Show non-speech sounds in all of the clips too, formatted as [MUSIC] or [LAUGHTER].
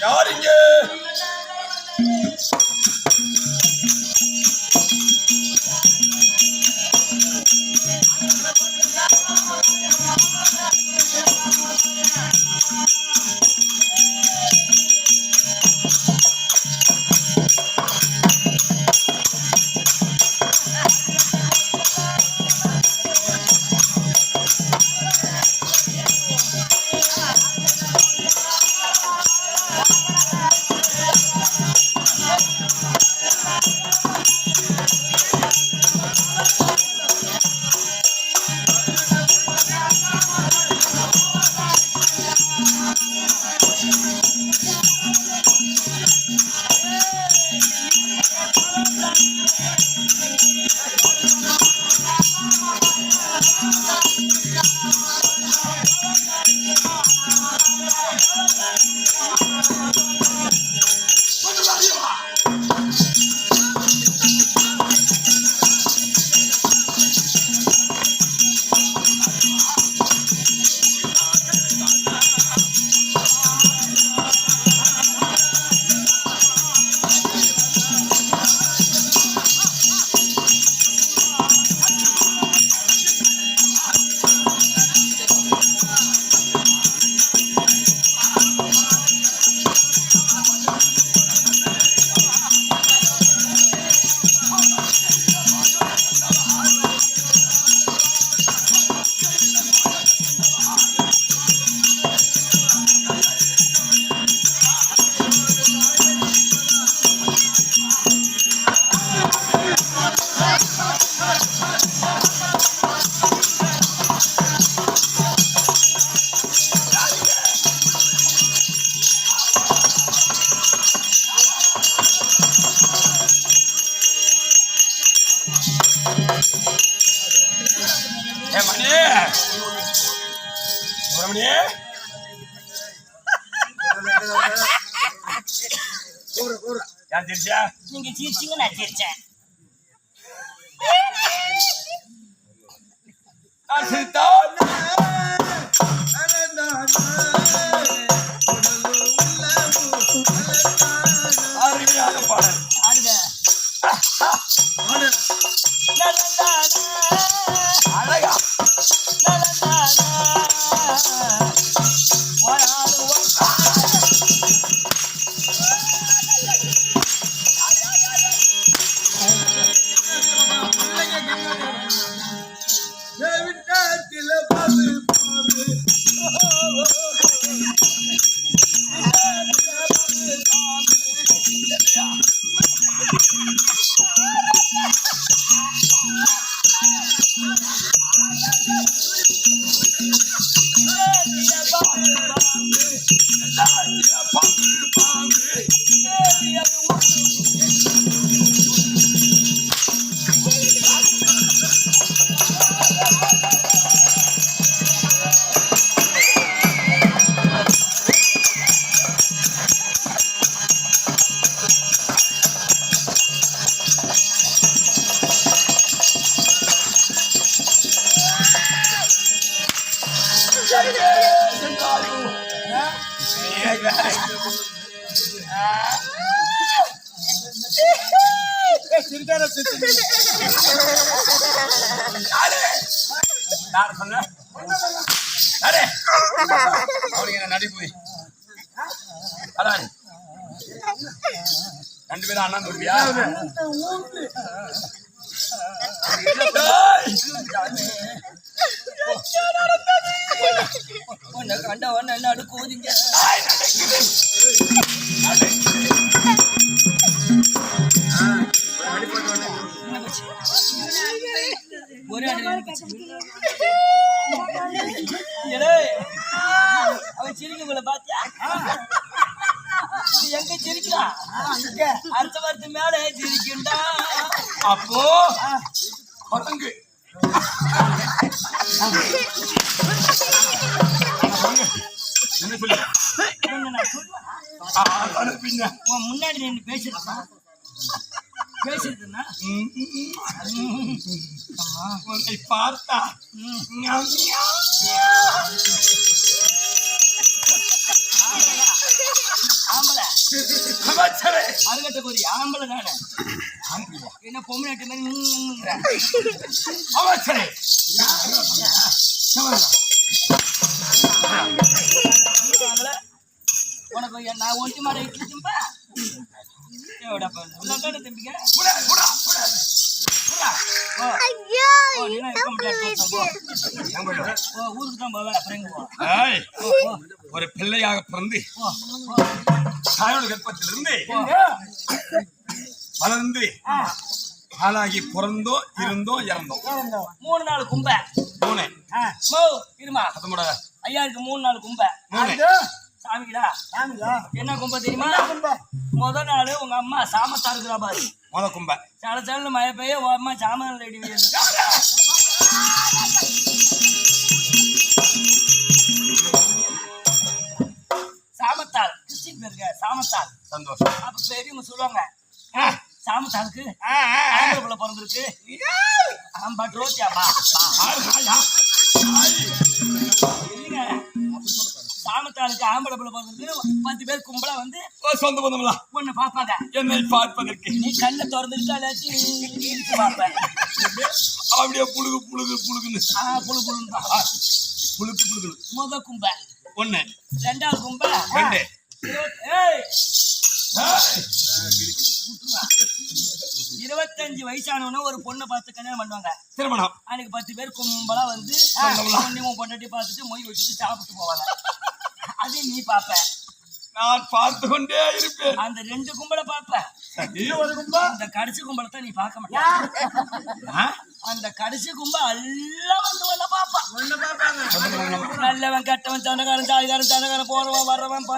யாருங்க இங்கே? யார் சொன்ன யாரு அவனுக்கு என்ன நடிப்பு அதான் ரெண்டு பேரும் அண்ணன் தம்பியா உன்னை கண்ட உடனே என்ன அடுக்குவீங்க ஒரு அவன் சிரிக்கக்குள்ள பாத்தியா எங்க சிரிக்கிறான் அடுத்த வாரத்து மேல சிரிக்குண்டா அப்போ குரங்கு உன்னை பார்த்தா அருகட்ட கோரி ஆம்பளை தானே என்ன பொம்மினாட்டு மாதிரி உனக்கு நான் ஒட்டி மாட்டேன் தம்பிக்க ஒரு பிள்ளையாக பிறந்து தாயோட கர்ப்பத்திலிருந்து வளர்ந்து ஆளாகி பிறந்தோம் இருந்தோம் இறந்தோம் மூணு நாள் கும்ப. மூணு. இருமா. பத்தொன்பட ஐயாருக்கு மூணு நாள் கும்ப. மூணு. சாமிக்குடா. சாமிக்கா என்ன கும்ப தெரியுமா? கும்ப? முத நாள் உங்க அம்மா சாமத்தா இருக்கிறா பாரு. மொத கும்ப சல மழை பெய்ய ஓமா சாமான் ரெடி சாமத்தால் கிறிஸ்டின் பேருங்க சாமத்தால் சந்தோஷம். அப்ப பெரியவங்க சொல்லுவாங்க சாமத்தாளுக்கு ஆந்திரக்குள்ள பிறந்திருக்கு. ஆம்பா ரோட்டியாப்பா சாமத்தாளுக்கு ஆம்பளை பிள்ளை பிறந்திருக்கு. பத்து பேர் கும்பலா வந்து சொந்த பந்தங்களா உன்னை பார்ப்பாங்க. என்னை பார்ப்பதற்கு. நீ கண்ணை திறந்துருக்கா இல்லாட்டி நீ இழுத்து பார்ப்ப அப்படியே புழுகு புழுகு புழுகுன்னு. புழு புழுன்னு புழுக்கு புழுகுன்னு. முத கும்ப. ஒண்ணு. ரெண்டாவது கும்ப. ரெண்டு. இருபத்தஞ்சு வயசானவன ஒரு பொண்ணை பார்த்து கல்யாணம் பண்ணுவாங்க. திருமணம். அன்னைக்கு பத்து பேர் கும்பலா வந்து பொண்டாட்டி பார்த்துட்டு மொய் வச்சுட்டு சாப்பிட்டு போவாங்க. அது நீ பாப்ப நான் பார்த்து கொண்டே இருப்பேன். அந்த ரெண்டு கும்பலை பாப்ப சரி. அந்த கடைசி கும்பலை தான் நீ பார்க்க மாட்ட. ஆ? அந்த கடைசி கும்ப எல்லாம் வந்து உன்னை பாப்பா சொந்த பந்தங்களா? நல்லவன் கெட்டவன் தண்டகாரன் ஜாதிகாரன் தண்டகாரன் போறவன் வர்றவன்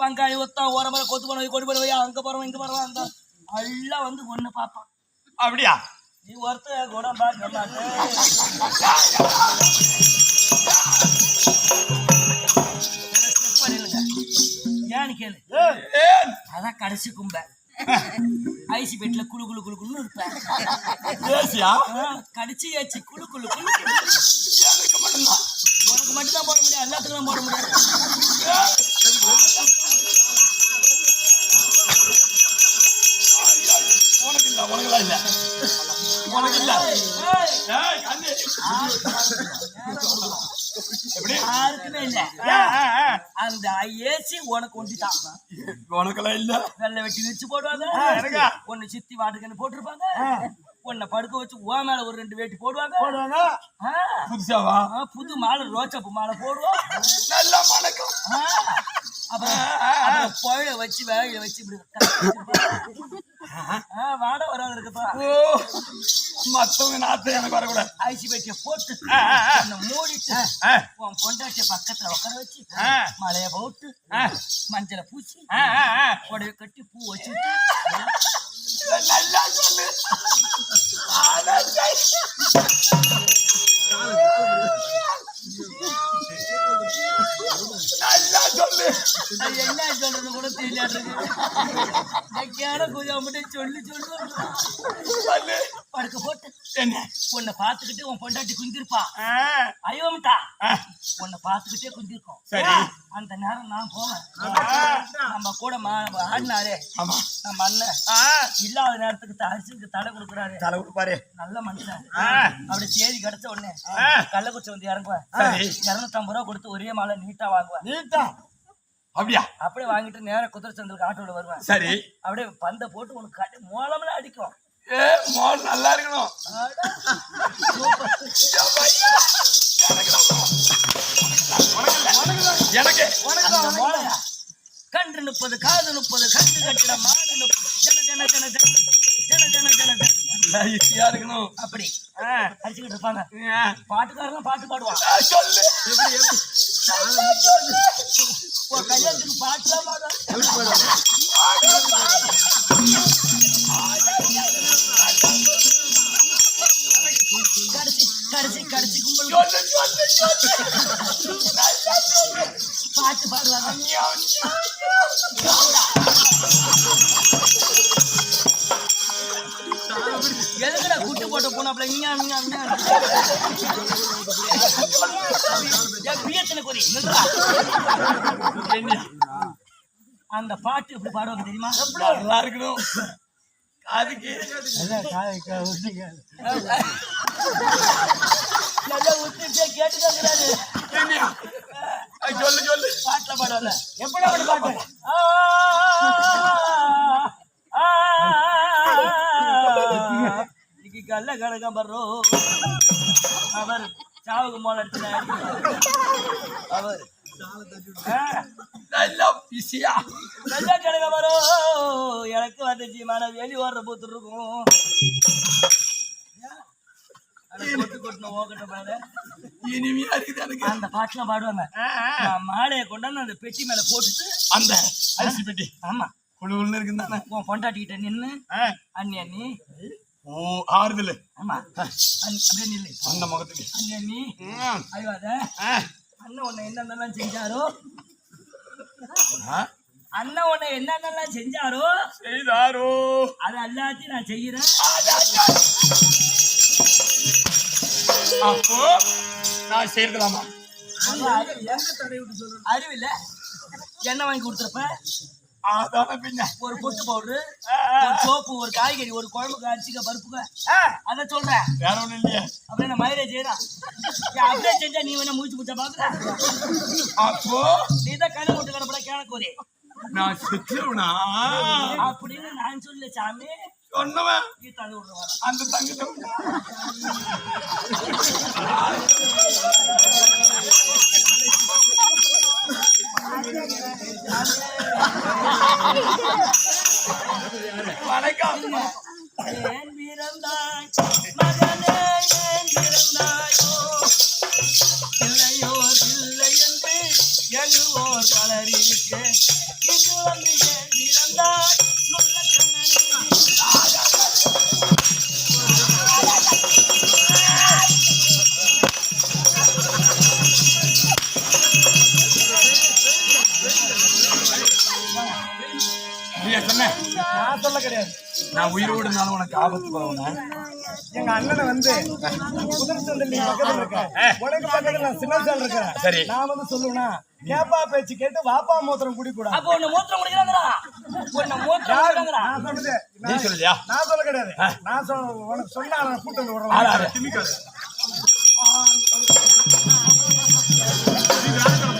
பங்காளி ஒத்தா ஓரமர கொத்து போனவன் கொடி போனவையா அங்க போறவன் இங்க போறவன் அந்த எல்லாம் வந்து ஒண்ணு பாப்பான் அப்படியா? நீ ஒருத்த குணம் பார்க்க மாட்டேன் ஏன்னு கேளு? அதான் கடைசி கும்பை. ஐசி பெட்ல குழு குழு குழு குழு இருப்பேன். கடிச்சு ஏச்சு குழு குழு குழு. உனக்கு மட்டும்தான் போட முடியாது எல்லாத்துக்கும் போட முடியாது. உனக்கு இல்ல உனக்குலாம் இல்ல. உனக்கு இல்ல. யாருக்குமே இல்ல. அந்த ஏசி உனக்கு ஒண்டிதான் உனக்கெல்லாம் இல்ல. வெள்ளை வெட்டி வச்சு போடுவாங்க? ஒன்னு சித்தி வாட்டுக்கன்னு போட்டிருப்பாங்க. உன்னை படுக்க வச்சு ஓ மேல ஒரு ரெண்டு வேட்டி போடுவாங்க. புதுசாவா? புது மாலை ரோச்சப்பு மாலை போடுவோம். நல்ல மணக்கம். ஆ, அப்புறம் புயல வச்சு வேலையில வச்சு இப்படி வாட வராது இருக்குப்பா மத்தவங்க நாத்தம் எனக்கு வரக்கூடாது. ஐசி பெட்டியை போட்டு மூடிட்டு உன் பொண்டாட்டிய பக்கத்துல உட்கார வச்சு மழைய போட்டு மஞ்சளை பூச்சி உடவை கட்டி பூ வச்சு நல்லா சொல்லு. நல்லா சொல்லு. என்ன சொல்றது கூட தெரியல சொல்லு. சொல்லு. படுக்க போட்டு என்ன? உன்னை பார்த்துக்கிட்டு உன் பொண்டாட்டி குந்திருப்பா. ஆ, ஐயோம்டா ஆ. உன்னை பார்த்துக்கிட்டே குந்திருக்கோம். சரி. அந்த நேரம் நான் போவேன். நம்ம கூட ஆடினாரே. ஆமா. நம்ம அண்ணன். இல்லாத நேரத்துக்கு அரிசிக்கு தடை கொடுக்குறாரு. தலை கொடுப்பாரு. நல்ல மனுஷன். அப்படி சேதி கிடைச்ச உடனே. கள்ளக்குச்சி வந்து இறங்குவேன். இருநூத்தம்பது ரூபா கொடுத்து ஒரே மாலை நீட்டா வாங்குவேன் நீட்டா? அப்படியா? அப்படியே வாங்கிட்டு நேரா குதிரை சந்தலுக்கு ஆட்டோல வருவேன். சரி. அப்படியே பந்தை போட்டு உனக்கு மூலம்ல அடிக்கும். ஏ மோல் நல்லா இருக்கணும். எனக்கு? கன்று முப்பது காது முப்பது கண்டு கட்டிட மாடு முப்பது ஜன ஜன ஜன ஜன. ஜன ஜன ஜன ஜன. நல்லா ஈஸியா இருக்கணும். அப்படி. அடிச்சுக்கிட்டு இருப்பாங்க. பாட்டுக்காரங்க பாட்டு பாடுவான். கல்யாணத்துக்கு பாட்டுலாம் பாடுவாங்க கடிச்சு கடிச்சு கும்பல் பாட்டு பாடுவாங்க எதுக்குடா குட்டி போட்ட போனாப்ல பிஎஸ்என் குறி அந்த பாட்டு எப்படி பாடுவாங்க தெரியுமா? நல்லா இருக்கணும். காதுக்கு நல்லா உத்துட்டே கேட்டுக்கிறாரு சொல்லு சொல்லு பாட்டுல பாடுவாங்க எப்படி அப்படி பாட்டு ஆ, ஆ, இன்னைக்கு கல்ல கணக்கம் பர்றோம் அவர் சாவுக்கு மோல எடுத்து அவர் ஆ, நல்லா பிஸியா கல்ல கணக்கம் வரும் எனக்கு வந்துச்சு மன. வெளி ஓடுற பூத்து இருக்கும். பாரு. இனிமையா இருக்குது எனக்கு. அந்த பாட்டுலாம் பாடுவாங்க. நான் மாலையை கொண்டாந்து அந்த பெட்டி மேல போட்டுட்டு அந்த அரிசி பெட்டி. ஆமா. குழு குழுன்னு இருக்குன்னு தானே. உன் பொண்டாட்டிக்கிட்ட நின்னு அண்ணி அண்ணி. ஓ ஆறுதல். ஆமா. அண்ணி- அப்படியே நில்லு. அந்த முகத்துக்கு. அண்ணி. அண்ணன் உன்னை என்னென்னலாம் செஞ்சாரோ. அண்ணன் என்னென்னலாம் செஞ்சாரோ செய்தாரோ? அது எல்லாத்தையும் நான் செய்யறேன் அப்போ நான் செய்யலாமா அறிவில்ல எண்ணெய் வாங்கி கொடுத்துருப்ப? அதான பின்ன ஒரு பொட்டு பவுடரு ஒரு சோப்பு ஒரு காய்கறி ஒரு குழம்புக்கு அரிசிக்க பருப்புக்க. அத சொல்றேன் வேற ஒண்ணும் இல்லையே. அப்படியே நான் மயிரை செய்யறேன் அப்படியே செஞ்சா நீ வேணா மூச்சு முச்சா பாக்குற அப்போ? நீ தான் கண்ணு முட்டு கடப்பட கேனக்கோரி நான் செத்துருவனா? அப்படின்னு நான் சொல்ல சாமி. சொன்னவன். அந்த தங்கத்தை [LAUGHS] வணக்கம். சொல்ல கிடையாது. நான் உயிரோடு இருந்தாலும் உனக்கு ஆபத்து போறவன எங்க அண்ணனை வந்து குதிரை சந்தை பக்கத்துல இருக்க. உனக்கு பக்கத்துல நான் சின்ன சால் இருக்கிறேன் சரி. நான் வந்து சொல்லுவேனா கேப்பா பேச்சு கேட்டு வாப்பா மூத்திரம் குடி கூடாது அப்போ உன்னை மூத்திரம் குடிக்கிறாங்களா உன்னை மூத்திரம் குடிக்கிறாங்களா நான் சொல்லுது நீ நான் சொல்ல கிடையாது. நான் சொல்ல உனக்கு சொன்னா நான் கூட்டு வந்து விடுறேன். ஆளு. திமிக்காது. வணக்கம்.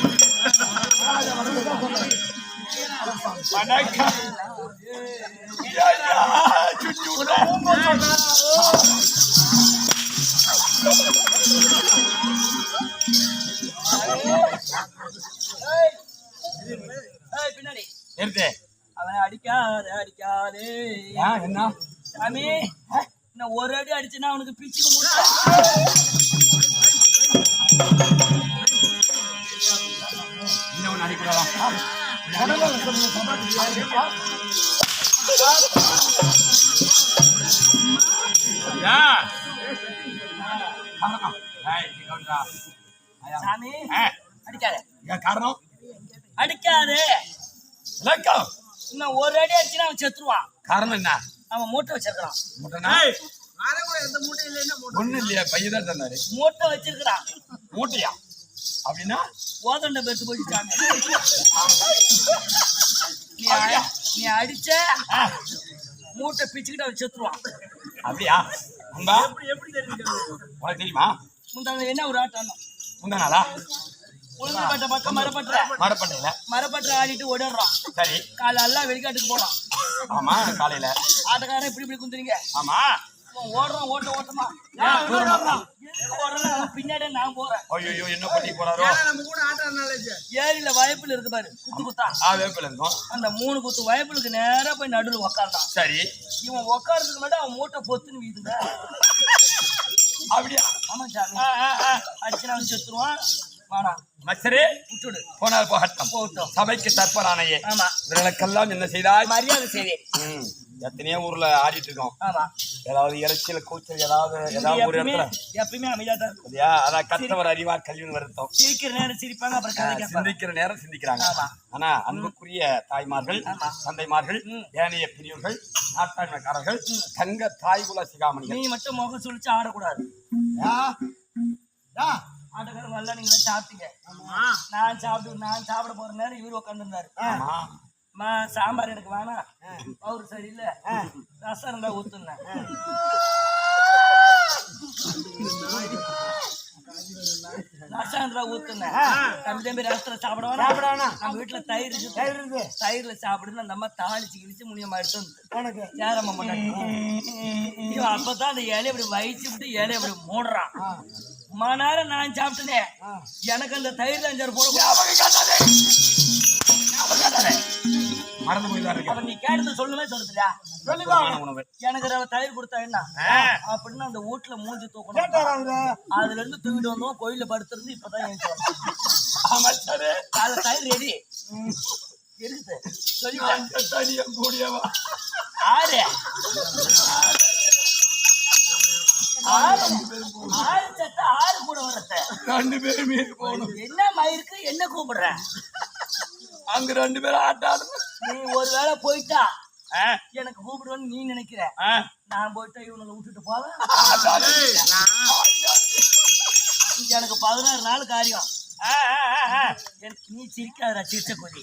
ஐயா, பின்னாடி நிறுத்து. அவனை அடிக்காத அடிக்காதே என்ன சாமி இன்னும் ஒரு அடி அடிச்சுன்னா அவனுக்கு பிச்சுக்கு முடியும் இன்னும் அடிக்கூடாதா ஏன்? காரணம். அடிக்காத. ஏன் காரணம் அடிக்காதே இலக்கம் இன்னும் ஒரு அடி அடிச்சுன்னா அவன் செத்துருவான். காரணம் என்ன அவன் மூட்டை வச்சிருக்கிறான். மூட்டைனா? ஒண்ணும் இல்லையா? பையன் தான் தந்தாரு மூட்டை வச்சிருக்கிறான். மூட்டையா? அப்படின்னா ஓதண்ட பெருத்து போயிட்டாங்க. நீ நீ அடிச்ச மூட்டை பிச்சுக்கிட்டு அவன் செத்துருவான். அப்படியா? அன்பா உனக்கு தெரியுமா? முந்தான என்ன ஒரு ஆட்டம்? முந்தா நாளா உளுந்தப்பட்ட பக்கம் மரப்பற்ற. மரப்பண்டையில மரப்பற்ற ஆடிட்டு ஓடிடுறான். சரி. காலை எல்லாம் வெளிக்காட்டுக்கு போறான். ஆமா காலையில. ஆட்டக்காரன் இப்படி இப்படி குந்துறீங்க ஆமா. ஓடுறான் ஓட்ட ஓட்டமா பின்னாடியே நான் போறேன். ஐயோ என்ன பண்ணி போறாரோ? ஏரியில வயப்புல இருக்கு பாரு குத்து குத்தா. ஆ இருக்கும் அந்த மூணு குத்து வயப்புலுக்கு நேரா போய் நடுவில் உக்காந்தான் சரி. இவன் உக்காரதுக்கு முன்னாடி அவன் மூட்டை பொத்துன்னு வீதுங்க. அப்படியா? ஆமா சாமி. அடிச்சு அவன் செத்துருவான். மச்சரே விட்டுடு. போனால் போகட்டும். போகட்டும். சபைக்கு தற்பரானையே ஆமா. இவர்களுக்கெல்லாம் என்ன செய்தாய்? மரியாதை செய்வேன் ம், எத்தனையோ ஊர்ல ஆடிட்டு இருக்கோம். ஆமா. ஏதாவது இறைச்சல் கூச்சல் ஏதாவது ஏதாவது ஒரு இடத்துல. எப்பயுமே அமைதியா தான் இருக்கும். இல்லையா அதான் கற்றவர் அறிவார் கல்வின்னு வருத்தம். சிரிக்கிற நேரம் சிரிப்பாங்க அப்புறம் சிந்திக்கிற நேரம் சிந்திக்கிறாங்க. ஆனா அன்புக்குரிய தாய்மார்கள். தந்தைமார்கள். ஏனைய பிரிவுகள் நாட்டாண்மைக்காரர்கள் தங்க தாய்குல சிகாமணிகள். நீ மட்டும் முகம் சுழிச்சு ஆடக்கூடாது. ஆட்டக்காரங்க எல்லாம் நீங்க சாப்பிட்டீங்க நான் சாப்பிட்டு நான் சாப்பிட போற நேரம் இவரு உட்காந்துருந்தாரு மா சாம்பார் எனக்கு வேணாம். பவுர் சரியில்லை. ரசம் இருந்தா ஊத்துனேன் ரசம் இருந்தா ஊத்துனேன் தம்பி தம்பி ரசத்துல சாப்பிட வேணாம். நம்ம வீட்டுல தயிர் இருக்கு. தயிர் இருக்கு. தயிர்ல சாப்பிடுன்னு அந்த அம்மா தாளிச்சு கிழிச்சு முடியமா எடுத்து வந்து பண்ணாங்க இவன் அப்பதான் அந்த இலையை அப்படி வயிச்சு விட்டு இலையை அப்படி மூடுறான். மணாரம் நான் சாப்பிட்டேனே. எனக்கு அந்த தயிர் அஞ்சாறு போட மறந்து போய் தான் இருக்கேன் அவன் நீ கேட்டது சொல்லுமே சொல்லுதுடா எனக்கு ரவை தயிர் கொடுத்தா என்ன? அப்படின்னு அந்த வீட்டுல மூஞ்சி தூக்கணும். அதுல இருந்து தூக்கிட்டு வந்தோம். கோயில்ல படுத்திருந்து இப்பதான் காலை தயிர் ரெடி இருக்குது. ஆறு. ஆறு சத்த ஆறு கூட வரத்த. ரெண்டு பேரும் போகணும். என்ன மயிருக்கு என்ன கூப்பிடுற? அங்க ரெண்டு பேரும் ஆட்டாடுங்க நீ ஒருவேளை போயிட்டா எனக்கு கூப்பிடுவேன்னு நீ நினைக்கிற. நான் போயிட்டா இவனுங்களை விட்டுட்டு போவேன் எனக்கு பதினாறு நாள் காரியம். எனக்கு நீ சிரிக்காதடா சிரிச்ச கொடி.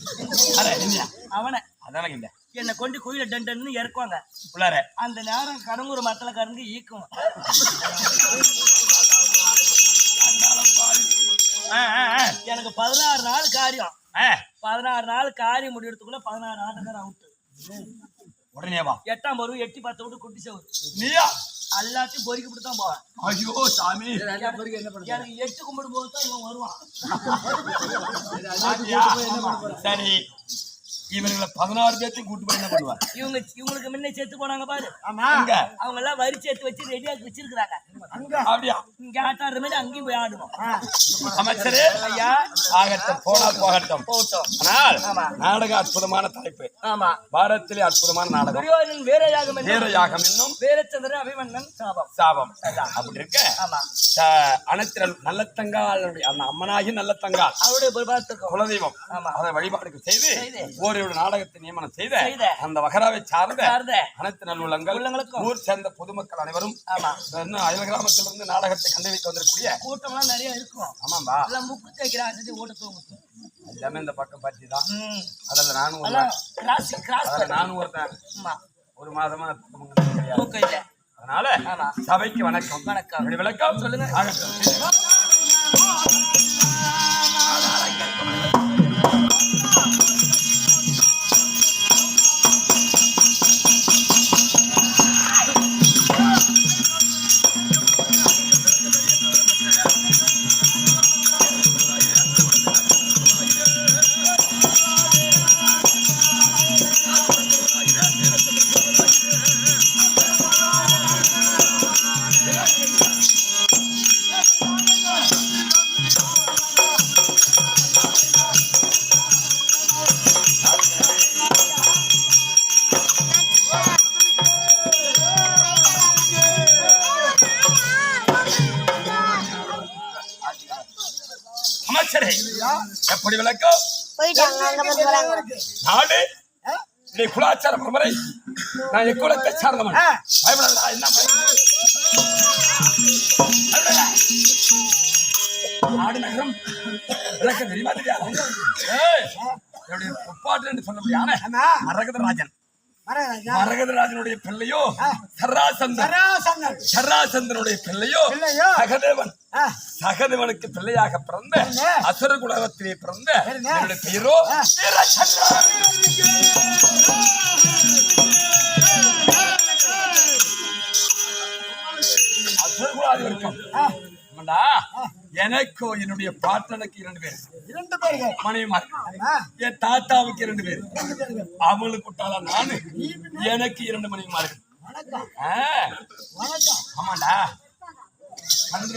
அவனை. அதானே இல்ல என்னை கொண்டு கோயில டன்னு இறக்குவாங்க. உள்ளார. அந்த நேரம் கடம்பூர் மத்தல கறந்து ஈக்கும். எனக்கு பதினாறு நாள் காரியம். பதினாறு நாள் காரியம் முடியறதுக்குள்ள பதினாறு ஆட்டக்கார அவுட்டு உடனே வா. எட்டாம் பருவம் எட்டி பத்து விட்டு குட்டி சவுறு. நீயா? எல்லாத்தையும் பொறுக்கி தான் போவேன். ஐயோ சாமி. எனக்கு எட்டு கும்பிடும் போது தான் இவன் வருவான்? சரி. இவர்களை பதினாறு பேர்த்தையும் கூட்டு போய் என்ன பண்ணுவார்? இவங்க இவங்களுக்கு முன்ன செத்து போனாங்க பாரு. ஆமா. அவங்க எல்லாம் வரி சேர்த்து வச்சு ரெடியாக்கி வச்சிருக்கிறாங்க. அங்க. அப்படியா? இங்க ஆட்டாடுற மாதிரி அங்கேயும் போய் ஆடுவோம். அமைச்சரே. ஐயா. ஆகட்டும் போனால் போகட்டும். போட்டோம் ஆனால் ஆமா. நாடக அற்புதமான தலைப்பு. ஆமா. பாரதத்திலே அற்புதமான நாடகம். துரியோதனன் வீரயாகம் வீர என்னும் யாகம் என்னும் வீரச்சந்திரன் அபிமன்னன் சாபம். சாபம். அப்படி இருக்க? ஆமா. அனைத்திரல் நல்லத்தங்காளுடைய அந்த அம்மனாகி நல்லத்தங்காள். அவருடைய குலதெய்வம். ஆமா. அதை வழிபாடுக்கு செய்து செய்து. ஓரிரு நாடகத்தை நியமனம் செய்த. அந்த வகராவை சார்ந்த அனைத்து நல்லுள்ளங்கள். ஊர் சேர்ந்த பொதுமக்கள் அனைவரும் அயல் கிராமத்திலிருந்து நாடகத்தை கண்டு வைக்க வந்திருக்கூடிய கூட்டம்லாம் நிறைய இருக்கும் ஆமாம்பா முக்கு தேய்க்கிற ஆசை ஓட்ட எல்லாமே இந்த பக்கம் பார்ட்டி தான் அதில் நானும் அதில் நானும் ஒருத்தன் ஒரு மாதமா. தூக்கம் இல்ல அதனால. சபைக்கு வணக்கம் வணக்கம். விளக்கம் சொல்லுங்க. எப்படி விளக்கம்? நாடு நீ குலாச்சார பரம்பரை நான் எக்குலத்தை சார்ந்தவன் என்ன பயப்படாத. பயப்படாத. நாடு நகரம். விளக்கம் தெரியுமா தெரியாது? என்னுடைய சொல்ல முடியாது? மரகதராஜன் மரராஜா மரகதராஜனுடைய பிள்ளையோ? சராசந்தன் சராசந்தனுடைய பிள்ளையோ? சகதேவன். சகதேவனுக்கு பிள்ளையாக பிறந்த. அசுர குலகத்திலே பிறந்த. என்னுடைய பெயரோ வர்க்கம். ஆமாண்டா, எனக்கோ என்னுடைய பாட்டனுக்கு இரண்டு பேர். இரண்டு பேர்கள். மனைவிமார்கள் ஆமா. என் தாத்தாவுக்கு இரண்டு பேர். அவளுக்கு விட்டாளா நானு? எனக்கு இரண்டு வணக்கம். ஆமாண்டா. வந்து